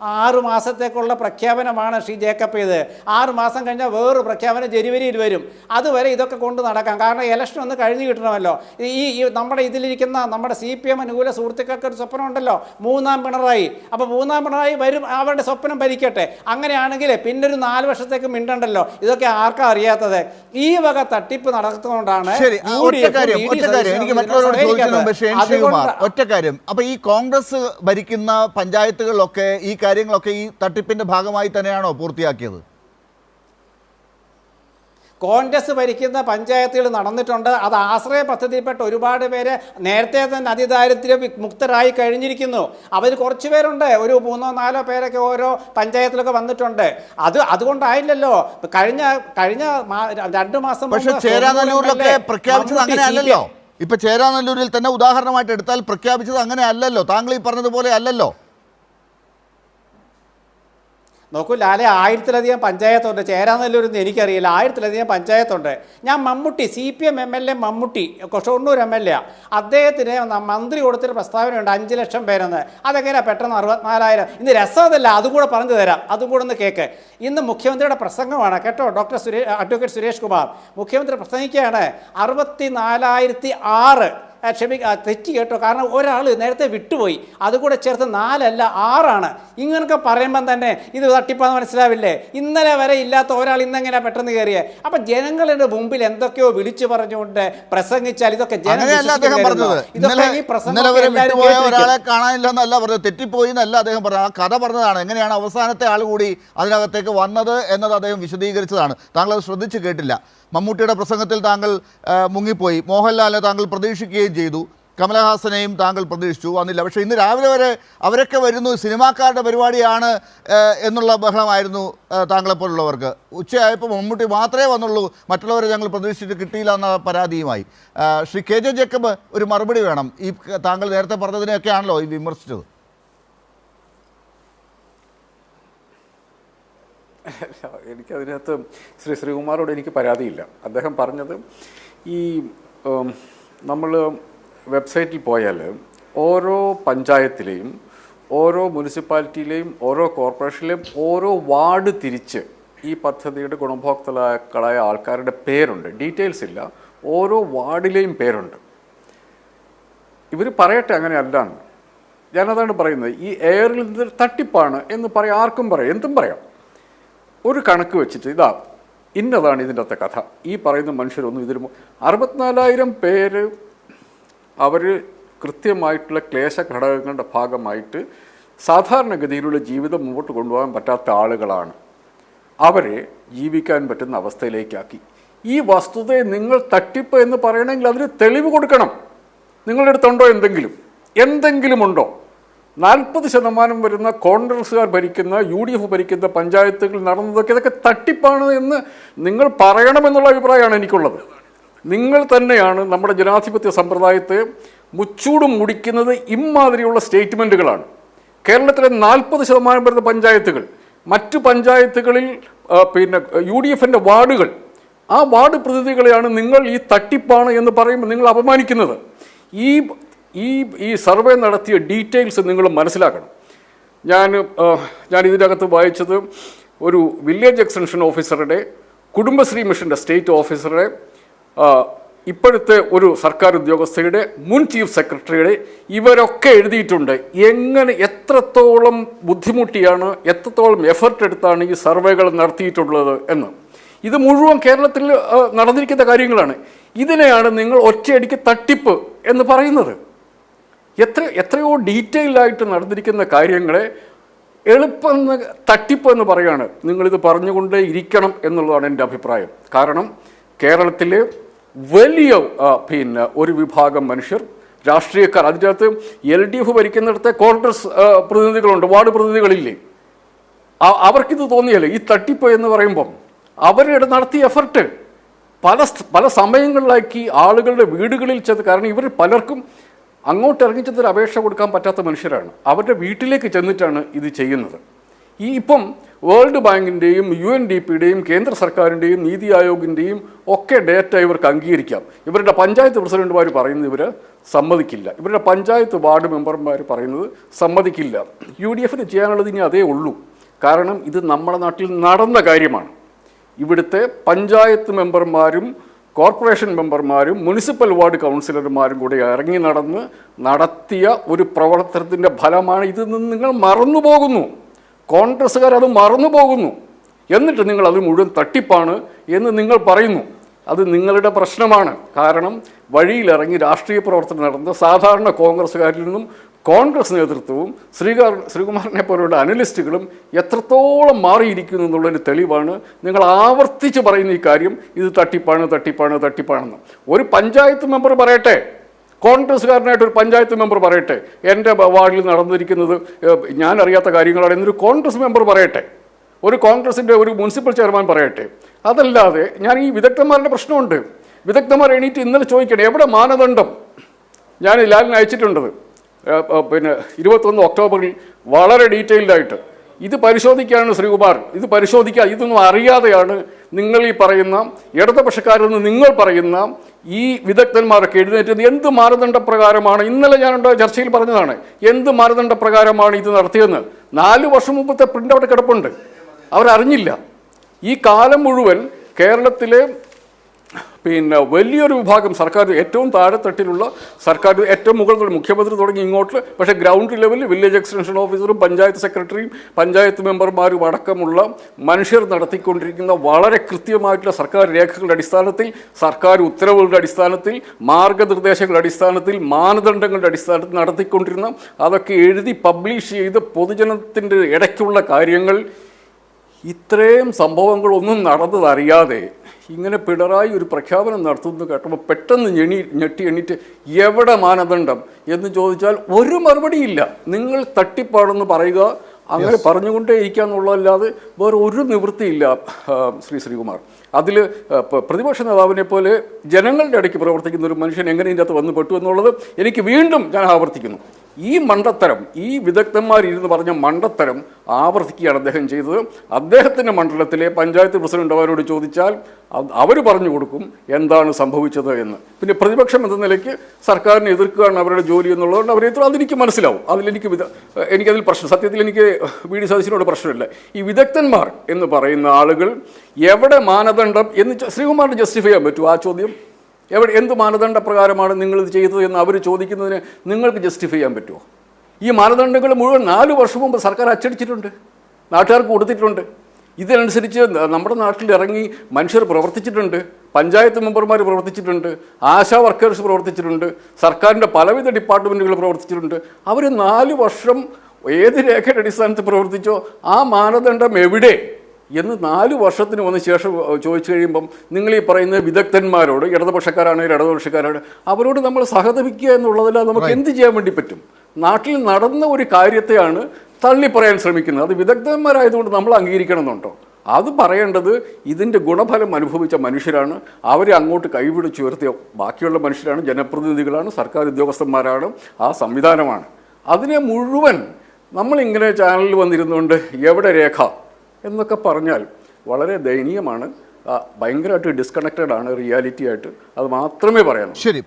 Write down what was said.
ആറ് മാസത്തേക്കുള്ള പ്രഖ്യാപനമാണ് ശ്രീ ജേക്കബ് ഇത് ആറ് മാസം കഴിഞ്ഞാൽ വേറൊരു പ്രഖ്യാപനം ജനുവരിയിൽ വരും. അതുവരെ ഇതൊക്കെ കൊണ്ട് നടക്കാം. കാരണം ഇലക്ഷൻ ഒന്ന് കഴിഞ്ഞ് കിട്ടണമല്ലോ. ഈ നമ്മുടെ ഇതിലിരിക്കുന്ന നമ്മുടെ സി പി എം അനുകൂല സുഹൃത്തുക്കൾക്ക് ഒരു സ്വപ്നം ഉണ്ടല്ലോ. മൂന്നാം പിണറായി. അപ്പോൾ മൂന്നാം പിണറായി വരും അവരുടെ സ്വപ്നം ഭരിക്കട്ടെ. അങ്ങനെയാണെങ്കിൽ പിന്നെ ഒരു നാല് വർഷത്തേക്ക് മിണ്ടണ്ടല്ലോ. ഇതൊക്കെ ആർക്കാ അറിയാത്തത്? ഈ വക തട്ടിപ്പ് നടത്തുന്നതുകൊണ്ടാണ് ഒറ്റ കാര്യം. അപ്പൊ ഈ കോൺഗ്രസ് ഭരിക്കുന്ന പഞ്ചായത്തുകളിലൊക്കെ ഈ കാര്യങ്ങളൊക്കെ ഈ തട്ടിപ്പിന്റെ ഭാഗമായി തന്നെയാണോ പൂർത്തിയാക്കിയത്? കോൺഗ്രസ് ഭരിക്കുന്ന പഞ്ചായത്തുകൾ നടന്നിട്ടുണ്ട്. അത് ആശ്രയ പദ്ധതിയിൽപ്പെട്ട ഒരുപാട് പേര് നേരത്തെ തന്നെ അതിദാരിദ്ര്യ മുക്തരായി കഴിഞ്ഞിരിക്കുന്നു. അവർ കുറച്ച് പേരുണ്ട്. ഒരു മൂന്നോ നാലോ പേരൊക്കെ ഓരോ പഞ്ചായത്തിലൊക്കെ വന്നിട്ടുണ്ട്. അത് അതുകൊണ്ടായില്ലല്ലോ. കഴിഞ്ഞ കഴിഞ്ഞ രണ്ടു മാസം പക്ഷേ ചേരാനല്ലൂരിലൊക്കെ പ്രഖ്യാപിച്ചത് അങ്ങനെയല്ലല്ലോ ഇപ്പൊ ചേരാനല്ലൂരിൽ തന്നെ ഉദാഹരണമായിട്ട് എടുത്താൽ പ്രഖ്യാപിച്ചത് അങ്ങനെ അല്ലല്ലോ. താങ്കൾ ഈ പറഞ്ഞതുപോലെ അല്ലല്ലോ. നോക്കൂ ലാലെ ആയിരത്തിലധികം പഞ്ചായത്തുണ്ട്. ചേരാനല്ലൂരെന്ന് എനിക്കറിയില്ല. ആയിരത്തിലധികം പഞ്ചായത്തുണ്ട്. ഞാൻ Mammootty C P M M L A Mammootty Shoranur M L A. അദ്ദേഹത്തിന് മന്ത്രി കൊടുത്തൊരു പ്രസ്താവനയുണ്ട്. അഞ്ച് ലക്ഷം പേരെന്ന്. അതെങ്ങനെയാണ് പെട്ടെന്ന് അറുപത്തിനാലായിരം? ഇന്ന് രസമതല്ല അതും കൂടെ പറഞ്ഞു തരാം. അതും കൂടെ ഒന്ന് കേക്ക്. ഇന്ന് മുഖ്യമന്ത്രിയുടെ പ്രസംഗമാണ്. കേട്ടോ ഡോക്ടർ സുരേഷ് അഡ്വക്കേറ്റ് സുരേഷ് കുമാർ. മുഖ്യമന്ത്രി പ്രസംഗിക്കുകയാണ്. അറുപത്തി നാലായിരത്തി ആറ് ക്ഷമി തെറ്റ് കേട്ടോ. കാരണം ഒരാൾ നേരത്തെ വിട്ടുപോയി. അതുകൂടെ ചേർത്ത് നാലല്ല ആറാണ്. ഇങ്ങനൊക്കെ പറയുമ്പം തന്നെ ഇത് തട്ടിപ്പാന്ന് മനസ്സിലാവില്ലേ? ഇന്നലെ വരെ ഇല്ലാത്ത ഒരാൾ ഇന്നെങ്ങനെ പെട്ടെന്ന് കയറിയേ അപ്പൊ ജനങ്ങളുടെ മുമ്പിൽ എന്തൊക്കെയോ വിളിച്ചു പറഞ്ഞുകൊണ്ട് പ്രസംഗിച്ചാൽ ഇതൊക്കെ പറഞ്ഞു ഇതൊക്കെ ഈ. ഒരാളെ കാണാനില്ലെന്നല്ല പറഞ്ഞത്. തെറ്റിപ്പോയി എന്നല്ല അദ്ദേഹം പറഞ്ഞത്. ആ കഥ പറഞ്ഞതാണ്. എങ്ങനെയാണ് അവസാനത്തെ ആൾ കൂടി അതിനകത്തേക്ക് വന്നത് എന്നത് അദ്ദേഹം വിശദീകരിച്ചതാണ്. താങ്കൾ അത് ശ്രദ്ധിച്ച് കേട്ടില്ല. മമ്മൂട്ടിയുടെ പ്രസംഗത്തിൽ താങ്കൾ മുങ്ങിപ്പോയി. മോഹൻലാലിനെ താങ്കൾ പ്രതീക്ഷിക്കുകയും ചെയ്തു. കമലഹാസനെയും താങ്കൾ പ്രതീക്ഷിച്ചു വന്നില്ല. പക്ഷേ ഇന്ന് രാവിലെ വരെ അവരൊക്കെ വരുന്നു സിനിമാക്കാരുടെ പരിപാടിയാണ് എന്നുള്ള ബഹളമായിരുന്നു താങ്കളെപ്പോലുള്ളവർക്ക് ഉച്ചയായപ്പോൾ മമ്മൂട്ടി മാത്രമേ വന്നുള്ളൂ മറ്റുള്ളവരെ ഞങ്ങൾ പ്രതീക്ഷിച്ചിട്ട് കിട്ടിയില്ല എന്ന പരാതിയുമായി. ശ്രീ കെ ജെ ജേക്കബ് ഒരു മറുപടി വേണം. ഈ താങ്കൾ നേരത്തെ പറഞ്ഞതിനെയൊക്കെയാണല്ലോ ഈ വിമർശിച്ചത്. എനിക്കതിനകത്ത് ശ്രീ ശ്രീകുമാറോട് എനിക്ക് പരാതിയില്ല. അദ്ദേഹം പറഞ്ഞത് ഈ നമ്മൾ വെബ്സൈറ്റിൽ പോയാൽ ഓരോ പഞ്ചായത്തിലെയും ഓരോ മുനിസിപ്പാലിറ്റിയിലെയും ഓരോ കോർപ്പറേഷനിലെയും ഓരോ വാർഡ് തിരിച്ച് ഈ പദ്ധതിയുടെ ഗുണഭോക്താക്കളായ ആൾക്കാരുടെ പേരുണ്ട്. ഡീറ്റെയിൽസ് ഇല്ല. ഓരോ വാർഡിലെയും പേരുണ്ട്. ഇവർ പറയട്ടെ അങ്ങനെ അല്ലാന്ന്. ഞാനതാണ് പറയുന്നത്. ഈ എയറിൽ തട്ടിപ്പാണ് എന്ന് പറയാം ആർക്കും പറയാം. എന്തും പറയാം. ഒരു കണക്ക് വെച്ചിട്ട് ഇതാ ഇന്നതാണ് ഇതിന്റെ അകത്തെ കഥ. ഈ പറയുന്ന മനുഷ്യരൊന്നും ഇതിൽ മു- അറുപത്തിനാലായിരം പേര് അവർ കൃത്യമായിട്ടുള്ള ക്ലേശ ഘടകങ്ങളുടെ ഭാഗമായിട്ട് സാധാരണഗതിയിലുള്ള ജീവിതം മുമ്പോട്ട് കൊണ്ടുപോകാൻ പറ്റാത്ത ആളുകളാണ്. അവരെ ജീവിക്കാൻ പറ്റുന്ന അവസ്ഥയിലേക്കാക്കി. ഈ വസ്തുതയെ നിങ്ങൾ തട്ടിപ്പ് എന്ന് പറയണമെങ്കിൽ അതിന് തെളിവ് കൊടുക്കണം. നിങ്ങളുടെ അടുത്തുണ്ടോ എന്തെങ്കിലും? എന്തെങ്കിലും ഉണ്ടോ? നാൽപ്പത് ശതമാനം വരുന്ന കോൺഗ്രസ്സുകാർ ഭരിക്കുന്ന യു ഡി എഫ് ഭരിക്കുന്ന പഞ്ചായത്തുകൾ നടന്നതൊക്കെ ഇതൊക്കെ തട്ടിപ്പാണ് എന്ന് നിങ്ങൾ പറയണമെന്നുള്ള അഭിപ്രായമാണ് എനിക്കുള്ളത്. നിങ്ങൾ തന്നെയാണ് നമ്മുടെ ജനാധിപത്യ സമ്പ്രദായത്തെ മുച്ചൂടും മുടിക്കുന്നത് ഇമാതിരിയുള്ള സ്റ്റേറ്റ്മെന്റുകളാണ് കേരളത്തിലെ നാൽപ്പത് ശതമാനം വരുന്ന പഞ്ചായത്തുകൾ മറ്റു പഞ്ചായത്തുകളിൽ പിന്നെ യു ഡി എഫിന്റെ വാർഡുകൾ ആ വാർഡ് പ്രതിനിധികളെയാണ് നിങ്ങൾ ഈ തട്ടിപ്പാണ് എന്ന് പറയുമ്പോൾ നിങ്ങൾ അപമാനിക്കുന്നത്. ഈ ഈ ഈ സർവേ നടത്തിയ ഡീറ്റെയിൽസ് നിങ്ങൾ മനസ്സിലാക്കണം. ഞാൻ ഞാൻ ഇതിനകത്ത് വായിച്ചത് ഒരു വില്ലേജ് എക്സ്റ്റൻഷൻ ഓഫീസറുടെ കുടുംബശ്രീ മിഷന്റെ സ്റ്റേറ്റ് ഓഫീസറുടെ ഇപ്പോഴത്തെ ഒരു സർക്കാർ ഉദ്യോഗസ്ഥയുടെ മുൻ ചീഫ് സെക്രട്ടറിയുടെ ഇവരൊക്കെ എഴുതിയിട്ടുണ്ട്. എങ്ങനെ എത്രത്തോളം ബുദ്ധിമുട്ടിയാണ് എത്രത്തോളം എഫർട്ട് എടുത്താണ് ഈ സർവേകൾ നടത്തിയിട്ടുള്ളത് എന്ന്. ഇത് മുഴുവൻ കേരളത്തിൽ നടന്നിരിക്കുന്ന കാര്യങ്ങളാണ്. ഇതിനെയാണ് നിങ്ങൾ ഒറ്റയടിക്ക് തട്ടിപ്പ് എന്ന് പറയുന്നത്. എത്ര എത്രയോ ഡീറ്റെയിൽഡായിട്ട് നടന്നിരിക്കുന്ന കാര്യങ്ങളെ എളുപ്പം തട്ടിപ്പെന്ന് പറയുകയാണ് നിങ്ങളിത് പറഞ്ഞുകൊണ്ടേ ഇരിക്കണം എന്നുള്ളതാണ് എന്റെ അഭിപ്രായം. കാരണം കേരളത്തിലെ വലിയ പിന്നെ ഒരു വിഭാഗം മനുഷ്യർ രാഷ്ട്രീയക്കാർ അതിനകത്ത് എൽ ഡി എഫ് ഭരിക്കുന്നിടത്തെ കോൺഗ്രസ് പ്രതിനിധികളുണ്ട് വാർഡ് പ്രതിനിധികളില്ലേ? അവർക്കിത് തോന്നിയല്ലേ? ഈ തട്ടിപ്പ് എന്ന് പറയുമ്പം അവരുടെ നടത്തിയ എഫർട്ട് പല പല സമയങ്ങളിലാക്കി ആളുകളുടെ വീടുകളിൽ ചെന്ന് കാരണം ഇവർ പലർക്കും അങ്ങോട്ട് ഇറങ്ങി ചെന്നൊരു അപേക്ഷ കൊടുക്കാൻ പറ്റാത്ത മനുഷ്യരാണ്. അവരുടെ വീട്ടിലേക്ക് ചെന്നിട്ടാണ് ഇത് ചെയ്യുന്നത്. ഈ ഇപ്പം വേൾഡ് ബാങ്കിന്റെയും യു എൻ ഡി പിയുടെയും കേന്ദ്ര സർക്കാരിന്റെയും നീതി ആയോഗിന്റെയും ഒക്കെ ഡേറ്റ ഇവർക്ക് അംഗീകരിക്കാം. ഇവരുടെ പഞ്ചായത്ത് പ്രസിഡന്റുമാർ പറയുന്നത് ഇവർ സമ്മതിക്കില്ല. ഇവരുടെ പഞ്ചായത്ത് വാർഡ് മെമ്പർമാർ പറയുന്നത് സമ്മതിക്കില്ല. യു ഡി എഫിന് ചെയ്യാനുള്ളത് ഇനി അതേ ഉള്ളൂ. കാരണം ഇത് നമ്മുടെ നാട്ടിൽ നടന്ന കാര്യമാണ്. ഇവിടുത്തെ പഞ്ചായത്ത് മെമ്പർമാരും കോർപ്പറേഷൻ മെമ്പർമാരും മുനിസിപ്പൽ വാർഡ് കൗൺസിലർമാരും കൂടി ഇറങ്ങി നടന്ന് നടത്തിയ ഒരു പ്രവർത്തനത്തിന്റെ ഫലമാണ് ഇത് നിങ്ങൾ മറന്നു പോകുന്നു. കോൺഗ്രസ്സുകാർ അത് മറന്നു പോകുന്നു. എന്നിട്ട് നിങ്ങൾ അത് മുഴുവൻ തട്ടിപ്പാണ് എന്ന് നിങ്ങൾ പറയുന്നു. അത് നിങ്ങളുടെ പ്രശ്നമാണ്. കാരണം വഴിയിലിറങ്ങി രാഷ്ട്രീയ പ്രവർത്തനം നടന്ന സാധാരണ കോൺഗ്രസ്സുകാരിൽ നിന്നും കോൺഗ്രസ് നേതൃത്വവും ശ്രീകാർ ശ്രീകുമാറിനെ പോലുള്ള അനലിസ്റ്റുകളും എത്രത്തോളം മാറിയിരിക്കുന്നു എന്നുള്ളൊരു തെളിവാണ് നിങ്ങൾ ആവർത്തിച്ച് പറയുന്ന ഈ കാര്യം. ഇത് തട്ടിപ്പാണ് തട്ടിപ്പാണ് തട്ടിപ്പാണെന്ന്. ഒരു പഞ്ചായത്ത് മെമ്പർ പറയട്ടെ. കോൺഗ്രസ്സുകാരനായിട്ട് ഒരു പഞ്ചായത്ത് മെമ്പർ പറയട്ടെ. എന്റെ വാർഡിൽ നടന്നിരിക്കുന്നത് ഞാൻ അറിയാത്ത കാര്യങ്ങളാണ് എന്നൊരു കോൺഗ്രസ് മെമ്പർ പറയട്ടെ. ഒരു കോൺഗ്രസിന്റെ ഒരു മുനിസിപ്പൽ ചെയർമാൻ പറയട്ടെ. അതല്ലാതെ ഞാൻ ഈ വിദഗ്ധന്മാരുടെ പ്രശ്നമുണ്ട്. വിദഗ്ധന്മാർ എണീറ്റ് ഇന്നലെ ചോദിക്കണം എവിടെ മാനദണ്ഡം? ഞാൻ ലാലിന് അയച്ചിട്ടുണ്ടത്. പിന്നെ ഇരുപത്തൊന്ന് ഒക്ടോബറിൽ വളരെ ഡീറ്റെയിൽഡായിട്ട് ഇത് പരിശോധിക്കുകയാണ് ശ്രീകുമാർ ഇത് പരിശോധിക്കുക ഇതൊന്നും അറിയാതെയാണ് നിങ്ങൾ ഈ പറയുന്ന ഇടതുപക്ഷക്കാരെന്ന് നിങ്ങൾ പറയുന്ന ഈ വിദഗ്ധന്മാരൊക്കെ എഴുന്നേറ്റത് എന്ത് മാനദണ്ഡ പ്രകാരമാണ് ഇന്നലെ ഞാൻ ചർച്ചയിൽ പറഞ്ഞതാണ് എന്ത് മാനദണ്ഡ പ്രകാരമാണ് ഇത് നടത്തിയതെന്ന്? നാല് വർഷം മുമ്പത്തെ പ്രിന്റ് അവിടെ കിടപ്പുണ്ട്. അവരറിഞ്ഞില്ല. ഈ കാലം മുഴുവൻ കേരളത്തിലെ പിന്നെ വലിയൊരു വിഭാഗം സർക്കാർ ഏറ്റവും താഴെത്തട്ടിലുള്ള സർക്കാർ ഏറ്റവും മുകളിൽ മുഖ്യമന്ത്രി തുടങ്ങി ഇങ്ങോട്ട്. പക്ഷേ ഗ്രൗണ്ട് ലെവലിൽ വില്ലേജ് എക്സ്റ്റൻഷൻ ഓഫീസറും പഞ്ചായത്ത് സെക്രട്ടറിയും പഞ്ചായത്ത് മെമ്പർമാരും അടക്കമുള്ള മനുഷ്യർ നടത്തിക്കൊണ്ടിരിക്കുന്ന വളരെ കൃത്യമായിട്ടുള്ള സർക്കാർ രേഖകളുടെ അടിസ്ഥാനത്തിൽ സർക്കാർ ഉത്തരവുകളുടെ അടിസ്ഥാനത്തിൽ മാർഗനിർദ്ദേശങ്ങളുടെ അടിസ്ഥാനത്തിൽ മാനദണ്ഡങ്ങളുടെ അടിസ്ഥാനത്തിൽ നടത്തിക്കൊണ്ടിരുന്ന അതൊക്കെ എഴുതി പബ്ലിഷ് ചെയ്ത് പൊതുജനത്തിന്റെ ഇടയ്ക്കുള്ള കാര്യങ്ങൾ ഇത്രയും സംഭവങ്ങളൊന്നും നടന്നതറിയാതെ ഇങ്ങനെ പിണറായി ഒരു പ്രഖ്യാപനം നടത്തുന്നു കേട്ടപ്പോൾ പെട്ടെന്ന് ഞെണി ഞെട്ടി എണീറ്റ് എവിടെ മാനദണ്ഡം? എന്ന് ചോദിച്ചാൽ ഒരു മറുപടിയില്ല നിങ്ങൾ തട്ടിപ്പാടെന്ന് പറയുക അങ്ങനെ പറഞ്ഞുകൊണ്ടേ ഇരിക്കുക എന്നുള്ളതല്ലാതെ വേറെ ഒരു നിവൃത്തിയില്ല ശ്രീ ശ്രീകുമാർ. അതിൽ പ്രതിപക്ഷ നേതാവിനെ പോലെ ജനങ്ങളുടെ ഇടയ്ക്ക് പ്രവർത്തിക്കുന്ന ഒരു മനുഷ്യൻ എങ്ങനെ ഇതിന്റെ അകത്ത് വന്നു പെട്ടു എന്നുള്ളത് എനിക്ക് വീണ്ടും ഞാൻ ആവർത്തിക്കുന്നു. ഈ മണ്ടത്തരം ഈ വിദഗ്ധന്മാരിരുന്ന് പറഞ്ഞ മണ്ടത്തരം ആവർത്തിക്കുകയാണ് അദ്ദേഹം ചെയ്തത്. അദ്ദേഹത്തിന്റെ മണ്ഡലത്തിലെ പഞ്ചായത്ത് പ്രസിഡന്റ് അവരോട് ചോദിച്ചാൽ അവർ പറഞ്ഞു കൊടുക്കും എന്താണ് സംഭവിച്ചത് എന്ന്. പിന്നെ പ്രതിപക്ഷം എന്ന നിലയ്ക്ക് സർക്കാരിനെ എതിർക്കുകയാണ് അവരുടെ ജോലി എന്നുള്ളതുകൊണ്ട് അവരെ എത്ര അതെനിക്ക് മനസ്സിലാവും. അതിലെനിക്ക് വിദ എനിക്കതിൽ പ്രശ്നം സത്യത്തിൽ എനിക്ക് വി ഡി സതീശനോട് പ്രശ്നമില്ല. ഈ വിദഗ്ധന്മാർ എന്ന് പറയുന്ന ആളുകൾ എവിടെ മാനദണ്ഡം എന്ന് ശ്രീകുമാറിന് ജസ്റ്റിഫൈ ചെയ്യാൻ പറ്റുമോ ആ ചോദ്യം? എവിടെ എന്ത് മാനദണ്ഡ പ്രകാരമാണ് നിങ്ങൾ ഇത് ചെയ്തത് എന്ന് അവർ ചോദിക്കുന്നതിന് നിങ്ങൾക്ക് ജസ്റ്റിഫൈ ചെയ്യാൻ പറ്റുമോ ഈ മാനദണ്ഡങ്ങൾ മുഴുവൻ നാല് വർഷം മുമ്പ് സർക്കാർ അച്ചടിച്ചിട്ടുണ്ട്. നാട്ടുകാർക്ക് കൊടുത്തിട്ടുണ്ട്. ഇതിനനുസരിച്ച് നമ്മുടെ നാട്ടിൽ ഇറങ്ങി മനുഷ്യർ പ്രവർത്തിച്ചിട്ടുണ്ട്. പഞ്ചായത്ത് മെമ്പർമാർ പ്രവർത്തിച്ചിട്ടുണ്ട്. ആശാ വർക്കേഴ്സ് പ്രവർത്തിച്ചിട്ടുണ്ട്. സർക്കാരിന്റെ പലവിധ ഡിപ്പാർട്ട്മെന്റുകൾ പ്രവർത്തിച്ചിട്ടുണ്ട്. അവർ നാല് വർഷം ഏത് രേഖയുടെ അടിസ്ഥാനത്തിൽ പ്രവർത്തിച്ചോ ആ മാനദണ്ഡം എവിടെ? എന്ന് നാല് വർഷത്തിന് വന്ന ശേഷം ചോദിച്ചു കഴിയുമ്പം നിങ്ങൾ ഈ പറയുന്ന വിദഗ്ധന്മാരോട് ഇടതുപക്ഷക്കാരാണെങ്കിൽ ഇടതുപക്ഷക്കാരോട് അവരോട് നമ്മൾ സഹതപിക്കുക എന്നുള്ളതല്ല നമുക്ക് എന്ത് ചെയ്യാൻ വേണ്ടി പറ്റും? നാട്ടിൽ നടന്ന ഒരു കാര്യത്തെയാണ് തള്ളി പറയാൻ ശ്രമിക്കുന്നത്. അത് വിദഗ്ധന്മാരായതുകൊണ്ട് നമ്മൾ അംഗീകരിക്കണമെന്നുണ്ടോ? അത് പറയേണ്ടത് ഇതിന്റെ ഗുണഫലം അനുഭവിച്ച മനുഷ്യരാണ്. അവരെ അങ്ങോട്ട് കൈപിടിച്ചുയർത്തിയ ബാക്കിയുള്ള മനുഷ്യരാണ് ജനപ്രതിനിധികളാണ് സർക്കാർ ഉദ്യോഗസ്ഥന്മാരാണ് ആ സംവിധാനമാണ്. അതിനെ മുഴുവൻ നമ്മളിങ്ങനെ ചാനലിൽ വന്നിരുന്നുകൊണ്ട് എവിടെ രേഖ? എന്നൊക്കെ പറഞ്ഞാൽ വളരെ ദയനീയമാണ്. ഭയങ്കരമായിട്ട് ഡിസ്കണക്റ്റഡ് ആണ് റിയാലിറ്റി ആയിട്ട് അത് മാത്രമേ പറയാനുള്ളൂ. ശരി.